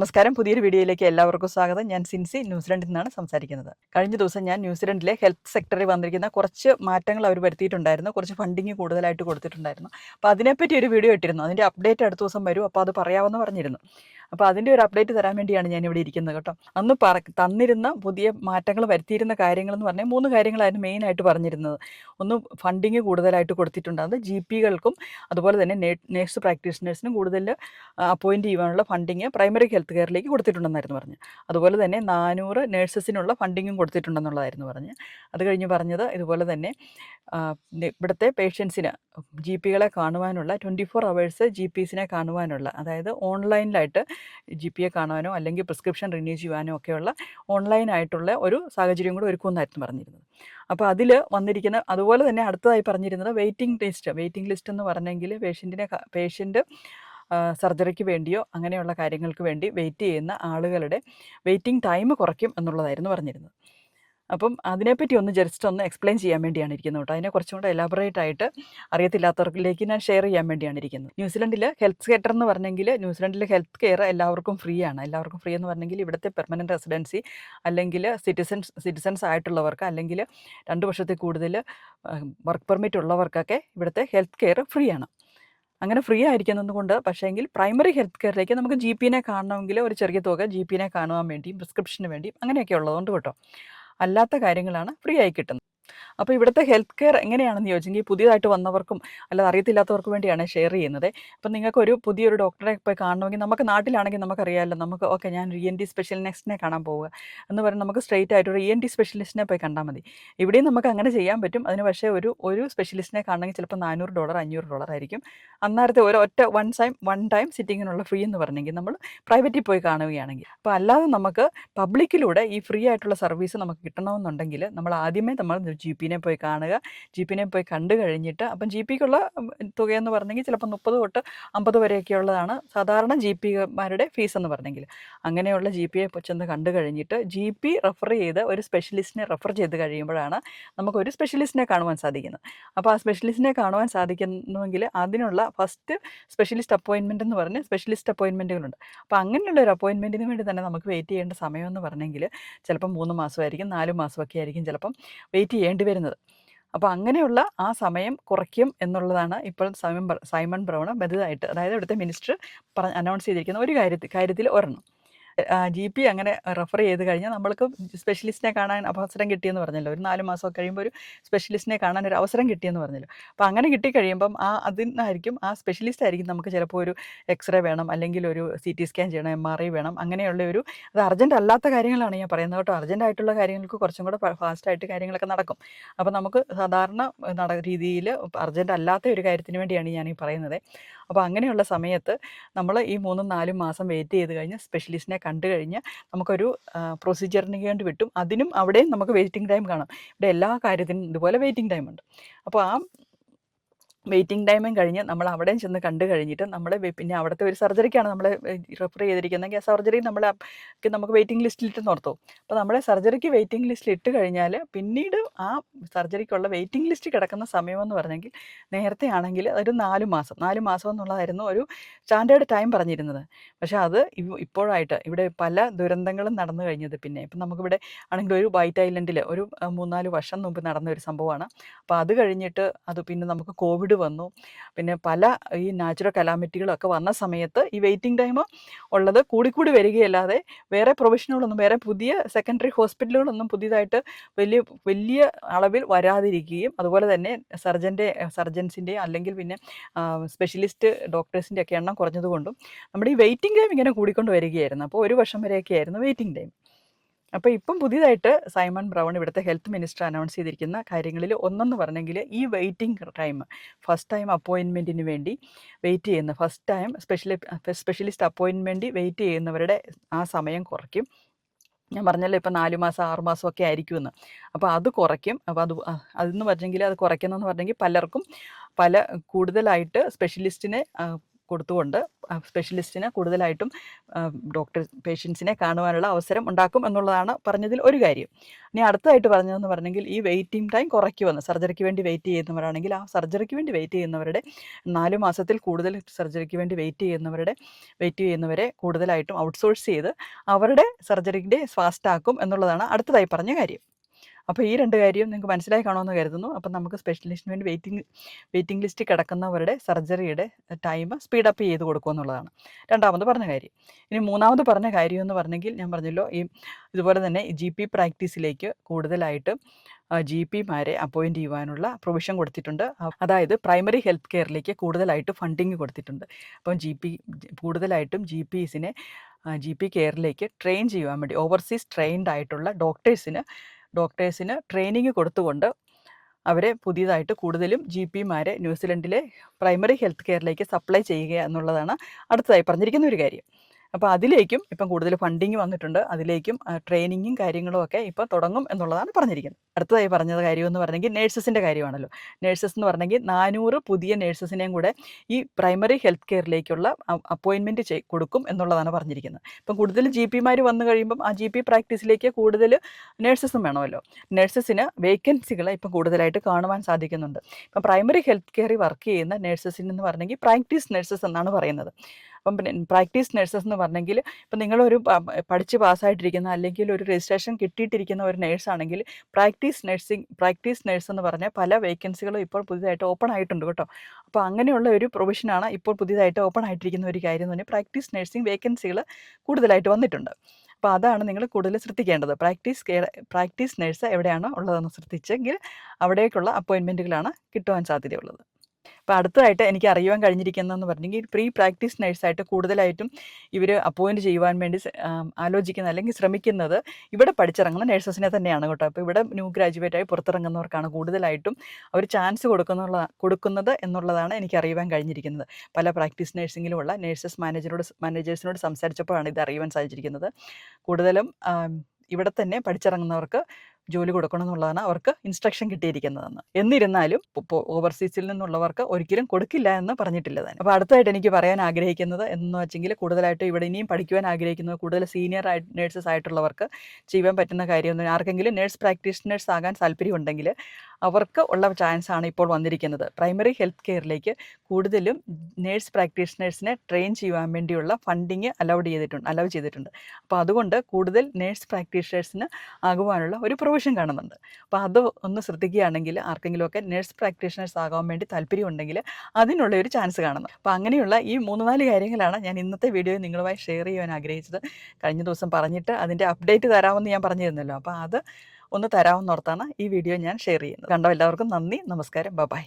നമസ്കാരം. പുതിയൊരു വീഡിയോയിലേക്ക് എല്ലാവർക്കും സ്വാഗതം. ഞാൻ സിൻസി ന്യൂസിലൻഡിൽ നിന്നാണ് സംസാരിക്കുന്നത്. കഴിഞ്ഞ ദിവസം ഞാൻ ന്യൂസിലൻഡിലെ ഹെൽത്ത് സെക്ടറിൽ വന്നിരിക്കുന്ന കുറച്ച് മാറ്റങ്ങൾ അവർ വരുത്തിയിട്ടുണ്ടായിരുന്നു. കുറച്ച് ഫണ്ടിങ് കൂടുതലായിട്ട് കൊടുത്തിട്ടുണ്ടായിരുന്നു. അപ്പോൾ അതിനെപ്പറ്റി ഒരു വീഡിയോ ഇട്ടിരുന്നു. അതിന്റെ അപ്ഡേറ്റ് അടുത്ത ദിവസം വരും. അപ്പോൾ അത് പറയാമെന്ന് പറഞ്ഞിരുന്നു. അപ്പോൾ അതിന്റെ ഒരു അപ്ഡേറ്റ് തരാൻ വേണ്ടിയാണ് ഞാൻ ഇവിടെ ഇരിക്കുന്നത് കേട്ടോ. അന്ന് പറ തന്നിരുന്ന പുതിയ മാറ്റങ്ങൾ വരുത്തിയിരുന്ന കാര്യങ്ങളെന്ന് പറഞ്ഞാൽ മൂന്ന് കാര്യങ്ങളായിരുന്നു മെയിനായിട്ട് പറഞ്ഞിരുന്നത്. ഒന്ന് ഫണ്ടിങ് കൂടുതലായിട്ട് കൊടുത്തിട്ടുണ്ട്. അത് ജി പികൾക്കും അതുപോലെ തന്നെ നേഴ്സ് പ്രാക്ടീഷണേഴ്സിനും കൂടുതൽ അപ്പോയിന്റ് ചെയ്യുവാനുള്ള ഫണ്ടിങ് പ്രൈമറി ഹെൽത്ത് കെയറിലേക്ക് കൊടുത്തിട്ടുണ്ടെന്നായിരുന്നു പറഞ്ഞു. അതുപോലെ തന്നെ നാനൂറ് നേഴ്സസിനുള്ള ഫണ്ടിങ്ങും കൊടുത്തിട്ടുണ്ടെന്നുള്ളതായിരുന്നു പറഞ്ഞ്. അത് കഴിഞ്ഞ് പറഞ്ഞത് ഇതുപോലെ തന്നെ ഇവിടുത്തെ പേഷ്യൻസിന് ജി പികളെ കാണുവാനുള്ള ട്വന്റി ഫോർ അവേഴ്സ് ജി പീസിനെ കാണുവാനുള്ള അതായത് ഓൺലൈനിലായിട്ട് ജി പി എ കാണുവാനോ അല്ലെങ്കിൽ പ്രിസ്ക്രിപ്ഷൻ റിന്യൂ ചെയ്യുവാനോ ഒക്കെയുള്ള ഓൺലൈനായിട്ടുള്ള ഒരു സാഹചര്യം കൂടെ ഒരുക്കുമെന്നായിരുന്നു പറഞ്ഞിരുന്നത്. അപ്പോൾ അതിൽ വന്നിരിക്കുന്ന അതുപോലെ തന്നെ അടുത്തതായി പറഞ്ഞിരുന്നത് വെയിറ്റിംഗ് ലിസ്റ്റ് വെയിറ്റിംഗ് ലിസ്റ്റ് എന്ന് പറഞ്ഞെങ്കിൽ പേഷ്യന്റിനെ പേഷ്യന്റ് സർജറിക്ക് വേണ്ടിയോ അങ്ങനെയുള്ള കാര്യങ്ങൾക്ക് വേണ്ടി വെയിറ്റ് ചെയ്യുന്ന ആളുകളുടെ വെയിറ്റിംഗ് ടൈം കുറയ്ക്കും എന്നുള്ളതായിരുന്നു പറഞ്ഞിരുന്നത്. അപ്പം അതിനെപ്പറ്റി ഒന്ന് ജസ്റ്റ് ഒന്ന് എക്സ്പ്ലെയിൻ ചെയ്യാൻ വേണ്ടിയാണ് ഇരിക്കുന്നത് കേട്ടോ. അതിനെ കുറച്ചും കൂടെ എലാബറേറ്റ് ആയിട്ട് അറിയത്തില്ലാത്തവർക്കിലേക്ക് ഞാൻ ഷെയർ ചെയ്യാൻ വേണ്ടിയാണ് ഇരിക്കുന്നത്. ന്യൂസിലൻഡിൽ ഹെൽത്ത് കെയർ എന്ന് പറഞ്ഞെങ്കിൽ ന്യൂസിലൻഡിൽ ഹെൽത്ത് കെയർ എല്ലാവർക്കും ഫ്രീ ആണ്. എല്ലാവർക്കും ഫ്രീ എന്ന് പറഞ്ഞെങ്കിൽ ഇവിടുത്തെ പെർമനന്റ് റെസിഡൻസി അല്ലെങ്കിൽ സിറ്റിസൺസ് സിറ്റിസൻസ് ആയിട്ടുള്ളവർക്ക് അല്ലെങ്കിൽ രണ്ട് വർഷത്തിൽ കൂടുതൽ വർക്ക് പെർമിറ്റ് ഉള്ളവർക്കൊക്കെ ഇവിടുത്തെ ഹെൽത്ത് കെയർ ഫ്രീ ആണ്. അങ്ങനെ ഫ്രീ ആയിരിക്കുന്നത് കൊണ്ട് പക്ഷേങ്കിൽ പ്രൈമറി ഹെൽത്ത് കെയറിലേക്ക് നമുക്ക് ജി പിനെ കാണണമെങ്കിൽ ഒരു ചെറിയ തുക ജി പിനെ കാണുവാൻ വേണ്ടിയും പ്രിസ്ക്രിപ്ഷന് വേണ്ടിയും അങ്ങനെയൊക്കെ ഉള്ളതുകൊണ്ട് കേട്ടോ. അല്ലാത്ത കാര്യങ്ങളാണ് ഫ്രീ ആയി കിട്ടുന്നത്. അപ്പോൾ ഇവിടുത്തെ ഹെൽത്ത് കെയർ എങ്ങനെയാണെന്ന് ചോദിച്ചെങ്കിൽ പുതിയതായിട്ട് വന്നവർക്കും അല്ലാതെ അറിയത്തില്ലാത്തവർക്കും വേണ്ടിയാണ് ഷെയർ ചെയ്യുന്നത്. അപ്പം നിങ്ങൾക്കൊരു പുതിയൊരു ഡോക്ടറെ പോയി കാണണമെങ്കിൽ നമുക്ക് നാട്ടിലാണെങ്കിൽ നമുക്കറിയാമല്ലോ. നമുക്ക് ഓക്കെ ഞാൻ ഇ എൻ ടി സ്പെഷ്യലിസ്റ്റിനെ കാണാൻ പോവുക എന്ന് പറഞ്ഞാൽ നമുക്ക് സ്ട്രെയിറ്റ് ആയിട്ട് ഒരു ഇ എൻ ടി സ്പെഷ്യലിസ്റ്റിനെ പോയി കണ്ടാൽ മതി. ഇവിടെയും നമുക്ക് അങ്ങനെ ചെയ്യാൻ പറ്റും. അതിന് പക്ഷേ ഒരു ഒരു സ്പെഷ്യലിസ്റ്റിനെ കാണണമെങ്കിൽ ചിലപ്പോൾ നാനൂറ് ഡോളർ അഞ്ഞൂറ് ഡോളർ ആയിരിക്കും. അന്നേരത്തെ ഒരു ഒറ്റ വൺ ടൈം വൺ ടൈം സിറ്റിങ്ങിനുള്ള ഫ്രീ എന്ന് പറഞ്ഞെങ്കിൽ നമ്മൾ പ്രൈവറ്റിൽ പോയി കാണുകയാണെങ്കിൽ. അപ്പോൾ അല്ലാതെ നമുക്ക് പബ്ലിക്കിലൂടെ ഈ ഫ്രീ ആയിട്ടുള്ള സർവീസ് നമുക്ക് കിട്ടണമെന്നുണ്ടെങ്കിൽ നമ്മൾ ആദ്യമേ നമ്മൾ ജി പിനെ പോയി കാണുക. ജി പിനെ പോയി കണ്ടു കഴിഞ്ഞിട്ട് അപ്പം ജി പിക്കുള്ള തുകയെന്ന് പറഞ്ഞെങ്കിൽ ചിലപ്പോൾ മുപ്പത് തൊട്ട് അമ്പത് വരെയൊക്കെ ഉള്ളതാണ് സാധാരണ ജി പിമാരുടെ ഫീസ് എന്ന് പറഞ്ഞെങ്കിൽ. അങ്ങനെയുള്ള ജി പിയെ ചെന്ന് കണ്ടു കഴിഞ്ഞിട്ട് ജി പി റെഫർ ചെയ്ത് ഒരു സ്പെഷ്യലിസ്റ്റിനെ റെഫർ ചെയ്ത് കഴിയുമ്പോഴാണ് നമുക്കൊരു സ്പെഷ്യലിസ്റ്റിനെ കാണുവാൻ സാധിക്കുന്നത്. അപ്പോൾ ആ സ്പെഷ്യലിസ്റ്റിനെ കാണുവാൻ സാധിക്കുന്നുവെങ്കിൽ അതിനുള്ള ഫസ്റ്റ് സ്പെഷ്യലിസ്റ്റ് അപ്പോയിൻമെന്റ് എന്ന് പറഞ്ഞ് സ്പെഷ്യലിസ്റ്റ് അപ്പോയിൻമെന്റുകളുണ്ട് അപ്പോൾ അങ്ങനെയുള്ള ഒരു അപ്പോയിൻമെന്റിന് വേണ്ടി തന്നെ നമുക്ക് വെയിറ്റ് ചെയ്യേണ്ട സമയമെന്ന് പറഞ്ഞെങ്കിൽ ചിലപ്പം മൂന്ന് മാസമായിരിക്കും നാല് മാസമൊക്കെ ആയിരിക്കും ചിലപ്പം വെയിറ്റ് ചെയ്യേണ്ടി വരുന്നത്. അപ്പോൾ അങ്ങനെയുള്ള ആ സമയം കുറയ്ക്കും എന്നുള്ളതാണ് ഇപ്പോൾ സൈമൺ സൈമൺ ബ്രൗണ് വലുതായിട്ട് അതായത് ഇവിടുത്തെ മിനിസ്റ്റർ പറ അനൗൺസ് ചെയ്തിരിക്കുന്ന ഒരു കാര്യത്തിൽ കാര്യത്തിൽ ഒരെണ്ണം. ജി പി അങ്ങനെ റെഫർ ചെയ്ത് കഴിഞ്ഞാൽ നമ്മൾക്ക് സ്പെഷ്യലിസ്റ്റിനെ കാണാൻ അവസരം കിട്ടിയെന്ന് പറഞ്ഞല്ലോ. ഒരു നാല് മാസം കഴിയുമ്പോൾ ഒരു സ്പെഷ്യലിസ്റ്റിനെ കാണാൻ ഒരു അവസരം കിട്ടിയെന്ന് പറഞ്ഞല്ലോ. അപ്പോൾ അങ്ങനെ കിട്ടിക്കഴിയുമ്പം ആ അതിനായിരിക്കും ആ സ്പെഷ്യലിസ്റ്റ് ആയിരിക്കും നമുക്ക് ചിലപ്പോൾ ഒരു എക്സ്റേ വേണം അല്ലെങ്കിൽ ഒരു സി ടി സ്കാൻ ചെയ്യണം എം ആർ ഐ വേണം അങ്ങനെയുള്ള ഒരു അത് അർജന്റ് അല്ലാത്ത കാര്യങ്ങളാണ് ഞാൻ പറയുന്നത് കേട്ടോ. അർജന്റ് ആയിട്ടുള്ള കാര്യങ്ങൾക്ക് കുറച്ചും കൂടെ ഫാസ്റ്റായിട്ട് കാര്യങ്ങളൊക്കെ നടക്കും. അപ്പോൾ നമുക്ക് സാധാരണ നട രീതിയിൽ അർജന്റ് അല്ലാത്ത ഒരു കാര്യത്തിന് വേണ്ടിയാണ് ഞാൻ ഈ പറയുന്നത്. അപ്പോൾ അങ്ങനെയുള്ള സമയത്ത് നമ്മൾ ഈ മൂന്നും നാലും മാസം വെയിറ്റ് ചെയ്ത് കഴിഞ്ഞ് സ്പെഷ്യലിസ്റ്റിനെ കണ്ടു കഴിഞ്ഞ് നമുക്കൊരു പ്രൊസീജിയറിന് വേണ്ടി വിട്ടും. അതിനും അവിടെയും നമുക്ക് വെയിറ്റിംഗ് ടൈം കാണാം. ഇവിടെ എല്ലാ കാര്യത്തിനും ഇതുപോലെ വെയിറ്റിംഗ് ടൈം ഉണ്ട്. അപ്പോൾ ആ വെയിറ്റിംഗ് ടൈമും കഴിഞ്ഞ് നമ്മൾ അവിടെയും ചെന്ന് കണ്ടു കഴിഞ്ഞിട്ട് നമ്മൾ പിന്നെ അവിടുത്തെ ഒരു സർജറിക്കാണ് നമ്മൾ റെഫർ ചെയ്തിരിക്കുന്നതെങ്കിൽ ആ സർജറി നമ്മൾ നമുക്ക് വെയിറ്റിംഗ് ലിസ്റ്റിലിട്ട് നിർത്തും. അപ്പോൾ നമ്മളെ സർജറിക്ക് വെയിറ്റിംഗ് ലിസ്റ്റിൽ ഇട്ട് കഴിഞ്ഞാൽ പിന്നീട് ആ സർജറിക്കുള്ള വെയിറ്റിംഗ് ലിസ്റ്റ് കിടക്കുന്ന സമയമെന്ന് പറഞ്ഞെങ്കിൽ നേരത്തെ ആണെങ്കിൽ ഒരു നാല് മാസം നാല് മാസം എന്നുള്ളതായിരുന്നു ഒരു സ്റ്റാൻഡേർഡ് ടൈം പറഞ്ഞിരുന്നത്. പക്ഷേ അത് ഇപ്പോഴായിട്ട് ഇവിടെ പല ദുരന്തങ്ങളും നടന്നു കഴിഞ്ഞത് പിന്നെ. ഇപ്പം നമുക്കിവിടെ ആണെങ്കിൽ ഒരു വൈറ്റ് ഐലൻഡിൽ ഒരു മൂന്നാൽ വർഷം മുമ്പ് നടന്ന ഒരു സംഭവമാണ്. അപ്പോൾ അത് കഴിഞ്ഞിട്ട് അത് പിന്നെ നമുക്ക് കോവിഡ് വന്നു. പിന്നെ പല ഈ നാച്ചുറൽ കലാമിറ്റികളൊക്കെ വന്ന സമയത്ത് ഈ വെയിറ്റിംഗ് ടൈം ഉള്ളത് കൂടിക്കൂടി വരികയല്ലാതെ വേറെ പ്രൊഫഷനുകളൊന്നും വേറെ പുതിയ സെക്കൻഡറി ഹോസ്പിറ്റലുകളൊന്നും പുതിയതായിട്ട് വലിയ വലിയ അളവിൽ വരാതിരിക്കുകയും അതുപോലെ തന്നെ സർജന്റെ സർജൻസിന്റെ അല്ലെങ്കിൽ പിന്നെ സ്പെഷ്യലിസ്റ്റ് ഡോക്ടേഴ്സിന്റെ ഒക്കെ എണ്ണം കുറഞ്ഞതുകൊണ്ടും നമ്മുടെ ഈ വെയിറ്റിംഗ് ടൈം ഇങ്ങനെ കൂടിക്കൊണ്ട് വരികയായിരുന്നു. അപ്പോൾ ഒരു വർഷം വരെയൊക്കെ ആയിരുന്നു വെയിറ്റിംഗ് ടൈം അപ്പോൾ ഇപ്പം പുതിയതായിട്ട് സൈമൺ ബ്രൗൺ ഇവിടുത്തെ ഹെൽത്ത് മിനിസ്റ്റർ അനൗൺസ് ചെയ്തിരിക്കുന്ന കാര്യങ്ങളിൽ ഒന്നെന്ന് പറഞ്ഞെങ്കിൽ ഈ വെയിറ്റിംഗ് ടൈം ഫസ്റ്റ് ടൈം അപ്പോയിൻമെന്റിന് വേണ്ടി വെയിറ്റ് ചെയ്യുന്ന ഫസ്റ്റ് ടൈം സ്പെഷ്യലി സ്പെഷ്യലിസ്റ്റ് അപ്പോയിൻമെന്റ് വെയിറ്റ് ചെയ്യുന്നവരുടെ ആ സമയം കുറയ്ക്കും. ഞാൻ പറഞ്ഞല്ലോ ഇപ്പം നാല് മാസം ആറ് മാസം ഒക്കെ ആയിരിക്കുമെന്ന്. അപ്പോൾ അത് കുറയ്ക്കും. അപ്പോൾ അത് അതെന്ന് പറഞ്ഞെങ്കിൽ അത് കുറയ്ക്കുന്നതെന്ന് പറഞ്ഞെങ്കിൽ പലർക്കും പല കൂടുതലായിട്ട് സ്പെഷ്യലിസ്റ്റിനെ കൊടുത്തുകൊണ്ട് സ്പെഷ്യലിസ്റ്റിന് കൂടുതലായിട്ടും ഡോക്ടർ പേഷ്യൻസിനെ കാണുവാനുള്ള അവസരം ഉണ്ടാക്കും എന്നുള്ളതാണ് പറഞ്ഞതിൽ ഒരു കാര്യം. ഇനി അടുത്തതായിട്ട് പറഞ്ഞതെന്ന് പറഞ്ഞെങ്കിൽ ഈ വെയിറ്റിംഗ് ടൈം കുറയ്ക്കുമെന്ന് സർജറിക്ക് വേണ്ടി വെയിറ്റ് ചെയ്യുന്നവരാണെങ്കിൽ ആ സർജറിക്ക് വേണ്ടി വെയിറ്റ് ചെയ്യുന്നവരുടെ നാല് മാസത്തിൽ കൂടുതൽ സർജറിക്ക് വേണ്ടി വെയിറ്റ് ചെയ്യുന്നവരുടെ വെയിറ്റ് ചെയ്യുന്നവരെ കൂടുതലായിട്ടും ഔട്ട്സോഴ്സ് ചെയ്ത് അവരുടെ സർജറിയുടെ ഫാസ്റ്റാക്കും എന്നുള്ളതാണ് അടുത്തതായി പറഞ്ഞ കാര്യം. അപ്പോൾ ഈ രണ്ട് കാര്യം നിങ്ങൾക്ക് മനസ്സിലായി കാണുമെന്ന് കരുതുന്നു. അപ്പം നമുക്ക് സ്പെഷ്യലിസ്റ്റിന് വേണ്ടി വെയിറ്റിംഗ് വെയിറ്റിംഗ് ലിസ്റ്റ് കിടക്കുന്നവരുടെ സർജറിയുടെ ടൈം സ്പീഡപ്പ് ചെയ്ത് കൊടുക്കുക എന്നുള്ളതാണ്. രണ്ടാമത് പറഞ്ഞ കാര്യം. ഇനി മൂന്നാമത് പറഞ്ഞ കാര്യം എന്ന് പറഞ്ഞെങ്കിൽ ഞാൻ പറഞ്ഞല്ലോ ഈ ഇതുപോലെ തന്നെ ജി പി പ്രാക്ടീസിലേക്ക് കൂടുതലായിട്ട് ജി പിമാരെ അപ്പോയിന്റ് ചെയ്യുവാനുള്ള പ്രൊവിഷൻ കൊടുത്തിട്ടുണ്ട്. അതായത് പ്രൈമറി ഹെൽത്ത് കെയറിലേക്ക് കൂടുതലായിട്ട് ഫണ്ടിങ് കൊടുത്തിട്ടുണ്ട്. അപ്പം ജി പി കൂടുതലായിട്ടും ജി പിസിനെ ജി പി കെയറിലേക്ക് ട്രെയിൻ ചെയ്യുവാൻ വേണ്ടി ഓവർസീസ് ട്രെയിൻഡ് ആയിട്ടുള്ള ഡോക്ടേഴ്സിന് ഡോക്ടേഴ്സിന് ട്രെയിനിങ് കൊടുത്തുകൊണ്ട് അവരെ പുതിയതായിട്ട് കൂടുതലും ജി പിമാരെ ന്യൂസിലൻഡിലെ പ്രൈമറി ഹെൽത്ത് കെയറിലേക്ക് സപ്ലൈ ചെയ്യുക എന്നുള്ളതാണ് അടുത്തതായി പറഞ്ഞിരിക്കുന്ന ഒരു കാര്യം. അപ്പോൾ അതിലേക്കും ഇപ്പം കൂടുതൽ ഫണ്ടിങ് വന്നിട്ടുണ്ട്. അതിലേക്കും ട്രെയിനിങ്ങും കാര്യങ്ങളും ഒക്കെ ഇപ്പം തുടങ്ങും എന്നുള്ളതാണ് പറഞ്ഞിരിക്കുന്നത്. അടുത്തതായി പറഞ്ഞത് കാര്യം എന്ന് പറഞ്ഞെങ്കിൽ നേഴ്സസിന്റെ കാര്യമാണല്ലോ. നേഴ്സസ് എന്ന് പറഞ്ഞെങ്കിൽ നാനൂറ് പുതിയ നേഴ്സസിനെയും കൂടെ ഈ പ്രൈമറി ഹെൽത്ത് കെയറിലേക്കുള്ള അപ്പോയിൻമെന്റ് ചെയ് കൊടുക്കും എന്നുള്ളതാണ് പറഞ്ഞിരിക്കുന്നത്. ഇപ്പം കൂടുതൽ ജി പിമാർ വന്നു കഴിയുമ്പം ആ ജി പി പ്രാക്ടീസിലേക്ക് കൂടുതൽ നേഴ്സസും വേണമല്ലോ. നേഴ്സസിന് വേക്കൻസികളെ ഇപ്പം കൂടുതലായിട്ട് കാണുവാൻ സാധിക്കുന്നുണ്ട്. ഇപ്പം പ്രൈമറി ഹെൽത്ത് കെയറിൽ വർക്ക് ചെയ്യുന്ന നേഴ്സസിനെന്ന് പറഞ്ഞെങ്കിൽ പ്രാക്ടീസ് നേഴ്സസ് എന്നാണ് പറയുന്നത്. അപ്പം പ്രാക്ടീസ് നഴ്സസ് എന്ന് പറഞ്ഞെങ്കിൽ ഇപ്പം നിങ്ങളൊരു പഠിച്ച് പാസ്സായിട്ടിരിക്കുന്ന അല്ലെങ്കിൽ ഒരു രജിസ്ട്രേഷൻ കിട്ടിയിട്ടിരിക്കുന്ന ഒരു നേഴ്സാണെങ്കിൽ പ്രാക്ടീസ് നഴ്സിംഗ് പ്രാക്ടീസ് നഴ്സ് എന്ന് പറഞ്ഞാൽ പല വേക്കൻസികളും ഇപ്പോൾ പുതിയതായിട്ട് ഓപ്പൺ ആയിട്ടുണ്ട് കേട്ടോ. അപ്പോൾ അങ്ങനെയുള്ള ഒരു പ്രൊവിഷനാണ് ഇപ്പോൾ പുതിയതായിട്ട് ഓപ്പൺ ആയിട്ടിരിക്കുന്ന ഒരു കാര്യം എന്ന് പറഞ്ഞാൽ പ്രാക്ടീസ് നഴ്സിംഗ് വേക്കൻസികൾ കൂടുതലായിട്ട് വന്നിട്ടുണ്ട്. അപ്പോൾ അതാണ് നിങ്ങൾ കൂടുതൽ ശ്രദ്ധിക്കേണ്ടത്. പ്രാക്ടീസ് പ്രാക്ടീസ് നഴ്സ് എവിടെയാണോ ഉള്ളതെന്ന് ശ്രദ്ധിച്ചെങ്കിൽ അവിടേക്കുള്ള അപ്പോയിൻമെന്റുകളാണ് കിട്ടുവാൻ സാധ്യതയുള്ളത്. അപ്പോൾ അടുത്തതായിട്ട് എനിക്ക് അറിയുവാൻ കഴിഞ്ഞിരിക്കുന്നതെന്ന് പറഞ്ഞെങ്കിൽ പ്രീ പ്രാക്ടീസ് നഴ്സായിട്ട് കൂടുതലായിട്ടും ഇവർ അപ്പോയിന്റ് ചെയ്യുവാൻ വേണ്ടി ആലോചിക്കുന്ന അല്ലെങ്കിൽ ശ്രമിക്കുന്നത് ഇവിടെ പഠിച്ചിറങ്ങുന്ന നഴ്സസിനെ തന്നെയാണ് കേട്ടോ. അപ്പോൾ ഇവിടെ ന്യൂ ഗ്രാജുവേറ്റായി പുറത്തിറങ്ങുന്നവർക്കാണ് കൂടുതലായിട്ടും അവർ ചാൻസ് കൊടുക്കുന്നുള്ള കൊടുക്കുന്നത് എന്നുള്ളതാണ് എനിക്ക് അറിയുവാൻ കഴിഞ്ഞിരിക്കുന്നത്. പല പ്രാക്ടീസ് നഴ്സിങ്ങിലുമുള്ള നഴ്സസ് മാനേജറോട് മാനേജേഴ്സിനോട് സംസാരിച്ചപ്പോഴാണ് ഇത് അറിയുവാൻ സാധിച്ചിരിക്കുന്നത്. കൂടുതലും ഇവിടെ തന്നെ പഠിച്ചിറങ്ങുന്നവർക്ക് ജോലി കൊടുക്കണം എന്നുള്ളതാണ് അവർക്ക് ഇൻസ്ട്രക്ഷൻ കിട്ടിയിരിക്കുന്നതെന്ന്. എന്നിരുന്നാലും ഇപ്പോൾ ഓവർസീസിൽ നിന്നുള്ളവർക്ക് ഒരിക്കലും കൊടുക്കില്ല എന്ന് പറഞ്ഞിട്ടില്ല തന്നെ അപ്പോൾ അടുത്തായിട്ട് എനിക്ക് പറയാൻ ആഗ്രഹിക്കുന്നത് എന്ന് വെച്ചെങ്കിൽ കൂടുതലായിട്ട് ഇവിടെ ഇനിയും പഠിക്കുവാൻ ആഗ്രഹിക്കുന്നത് കൂടുതൽ സീനിയർ നേഴ്സസ് ആയിട്ടുള്ളവർക്ക് ചെയ്യാൻ പറ്റുന്ന കാര്യമൊന്നും ആർക്കെങ്കിലും നേഴ്സ് പ്രാക്ടീഷണേഴ്സ് ആകാൻ താല്പര്യമുണ്ടെങ്കിൽ അവർക്ക് ഉള്ള ചാൻസ് ആണ് ഇപ്പോൾ വന്നിരിക്കുന്നത്. പ്രൈമറി ഹെൽത്ത് കെയറിലേക്ക് കൂടുതലും നേഴ്സ് പ്രാക്ടീഷണേഴ്സിനെ ട്രെയിൻ ചെയ്യാൻ വേണ്ടിയുള്ള ഫണ്ടിങ് അലൗഡ് ചെയ്തിട്ടുണ്ട് അലൗ ചെയ്തിട്ടുണ്ട്. അപ്പോൾ അതുകൊണ്ട് കൂടുതൽ നേഴ്സ് പ്രാക്ടീഷണേഴ്സിന് ആകുവാനുള്ള ഒരു പ്രൊവിഷൻ കാണുന്നുണ്ട്. അപ്പോൾ അത് ഒന്ന് ശ്രദ്ധിക്കുകയാണെങ്കിൽ ആർക്കെങ്കിലുമൊക്കെ നേഴ്സ് പ്രാക്ടീഷണേഴ്സ് ആകാൻ വേണ്ടി താല്പര്യമുണ്ടെങ്കിൽ അതിനുള്ള ഒരു ചാൻസ് കാണുന്നു. അപ്പോൾ അങ്ങനെയുള്ള ഈ മൂന്ന് നാല് കാര്യങ്ങളാണ് ഞാൻ ഇന്നത്തെ വീഡിയോയിൽ നിങ്ങളുമായി ഷെയർ ചെയ്യാൻ ആഗ്രഹിച്ചത്. കഴിഞ്ഞ ദിവസം പറഞ്ഞിട്ട് അതിന്റെ അപ്ഡേറ്റ് തരാമെന്ന് ഞാൻ പറഞ്ഞിരുന്നല്ലോ. അപ്പോൾ അത് ഒന്ന് തരാമെന്നോർത്താണ് ഈ വീഡിയോ ഞാൻ ഷെയർ ചെയ്യുന്നത്. കണ്ടോ എല്ലാവർക്കും നന്ദി നമസ്കാരം ബൈ